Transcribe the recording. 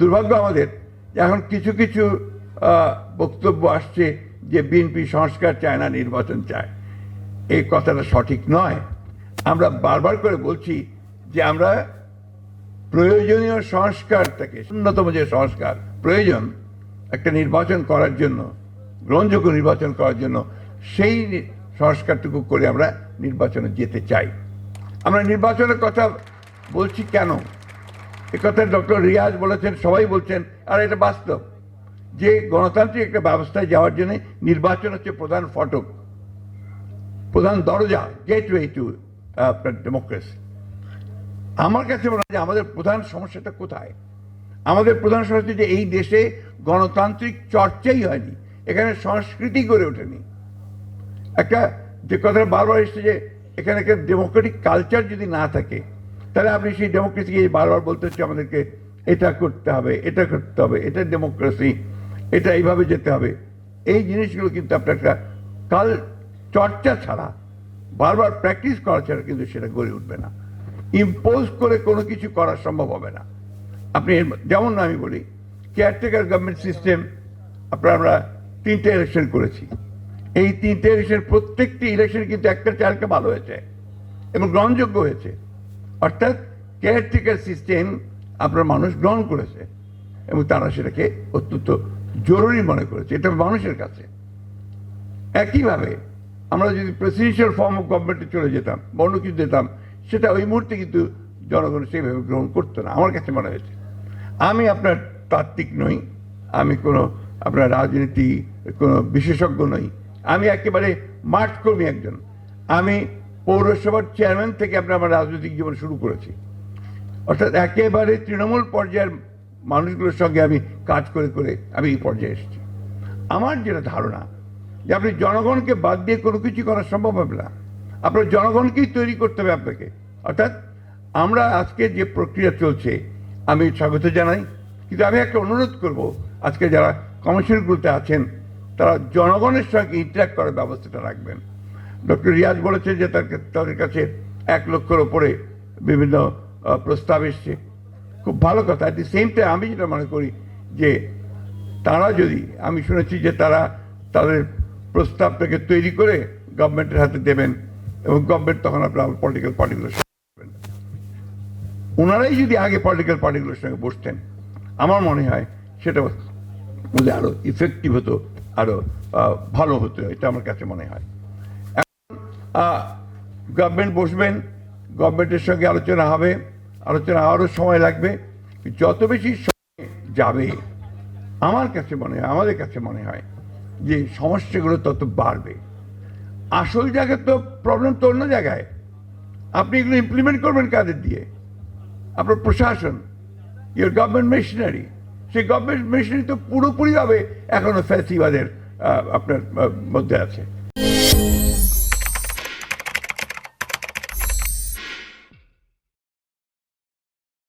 দুর্ভাগ্য আমাদের এখন কিছু কিছু বক্তব্য আসছে যে বিএনপি সংস্কার চায় না, নির্বাচন চায়। এই কথাটা সঠিক নয়। আমরা বারবার করে বলছি যে আমরা প্রয়োজনীয় সংস্কারটাকে ন্যূনতম যে সংস্কার, প্রয়োজন একটা নির্বাচন করার জন্য, গ্রহণযোগ্য নির্বাচন করার জন্য, সেই সংস্কারটুকু করে আমরা নির্বাচনে যেতে চাই। আমরা নির্বাচনের কথা বলছি কেন? এ কথা ডক্টর রিয়াজ বলেছেন, সবাই বলছেন, আর এটা বাস্তব। যে গণতান্ত্রিক একটা ব্যবস্থায় যাওয়ার জন্য নির্বাচন হচ্ছে প্রধান ফটক, প্রধান দরজা গেটওয়ে টু আপনার ডেমোক্রেসি আমার কাছে মনে হয় যে আমাদের প্রধান সমস্যাটা কোথায়? আমাদের প্রধান সমস্যা যে এই দেশে গণতান্ত্রিক চর্চাই হয়নি, এখানে সংস্কৃতি গড়ে ওঠেনি। একটা যে কথাটা বারবার এসছে যে এখানে একটা ডেমোক্রেটিক কালচার যদি না থাকে তাহলে আপনি সেই ডেমোক্রেসিকে বারবার বলতে হচ্ছে আমাদেরকে, এটা করতে হবে, এটা করতে হবে, এটা ডেমোক্রেসি এটা এইভাবে যেতে হবে। এই জিনিসগুলো কিন্তু আপনার একটা কাল চর্চা ছাড়া, বারবার প্র্যাকটিস করা ছাড়া কিন্তু সেটা গড়ে উঠবে না। ইম্পোজ করে কোনো কিছু করা সম্ভব হবে না। আপনি যেমন আমি বলি কেয়ারটেকার গভর্নমেন্ট সিস্টেম আপনার আমরা তিনটে ইলেকশন করেছি। এই তিনটে ইলেকশন প্রত্যেকটি ইলেকশন কিন্তু একটা চালকে ভালো হয়েছে এবং গ্রহণযোগ্য হয়েছে। অর্থাৎ কেয়ারটেকার সিস্টেম আপনার মানুষ গ্রহণ করেছে এবং তারা সেটাকে অত্যন্ত জরুরি মনে করেছে। এটা মানুষের কাছে। একইভাবে আমরা যদি প্রেসিডেন্সিয়াল ফর্ম অফ গভর্নমেন্টে চলে যেতাম বা কিছু যেতাম সেটা ওই মুহূর্তে কিন্তু জনগণ সেইভাবে গ্রহণ করতো না, আমার কাছে মনে হয়েছে। আমি আপনার তাত্ত্বিক নই, আমি কোনো আপনার রাজনীতি কোনো বিশেষজ্ঞ নই। আমি একেবারে মাঠ কর্মী একজন। আমি পৌরসভার চেয়ারম্যান থেকে আপনার আমার রাজনৈতিক জীবন শুরু করেছি। অর্থাৎ একেবারে তৃণমূল পর্যায়ের মানুষগুলোর সঙ্গে আমি কাজ করে করে আমি এই পর্যায়ে এসেছি। আমার যেটা ধারণা, যে আপনি জনগণকে বাদ দিয়ে কোনো কিছু করা সম্ভব হবে না। আপনার জনগণকেই তৈরি করতে হবে আপনাকে। অর্থাৎ আমরা আজকে যে প্রক্রিয়া চলছে, আমি স্বাগত জানাই। কিন্তু আমি একটা অনুরোধ করব, আজকে যারা কমিশনগুলোতে আছেন, তারা জনগণের সঙ্গে ইন্টারাক্ট করার ব্যবস্থাটা রাখবেন। ডক্টর রিয়াজ বলেছেন যে তার তাদের কাছে এক লক্ষের ওপরে বিভিন্ন প্রস্তাব এসছে। খুব ভালো কথা। অ্যাট দি সেম টাইম আমি যেটা মনে করি যে তারা যদি, আমি শুনেছি যে তারা তাদের প্রস্তাবটাকে তৈরি করে গভর্নমেন্টের হাতে দেবেন এবং গভর্নমেন্ট তখন আপনার পলিটিক্যাল পার্টিগুলোর সঙ্গে। ওনারাই যদি আগে পলিটিক্যাল পার্টিগুলোর সঙ্গে বসতেন, আমার মনে হয় সেটা বলে আরও ইফেক্টিভ হতো আরও ভালো হতো, এটা আমার কাছে মনে হয়। গভর্নমেন্ট বসবেন গভর্নমেন্টের সঙ্গে আলোচনা হবে, আলোচনা আরও সময় লাগবে, যত বেশি সময় যাবে, আমার কাছে মনে হয়, আমাদের কাছে মনে হয়, যে সমস্যাগুলো তত বাড়বে। আসল জায়গায় তো প্রবলেম তো অন্য জায়গায়। আপনি এগুলো ইমপ্লিমেন্ট করবেন কাদের দিয়ে? আপনার প্রশাসন ইউর গভর্নমেন্ট মেশিনারি সেই গভর্নমেন্ট মেশিনারি তো পুরোপুরিভাবে এখনও ফ্যাসিবাদের আপনার মধ্যে আছে।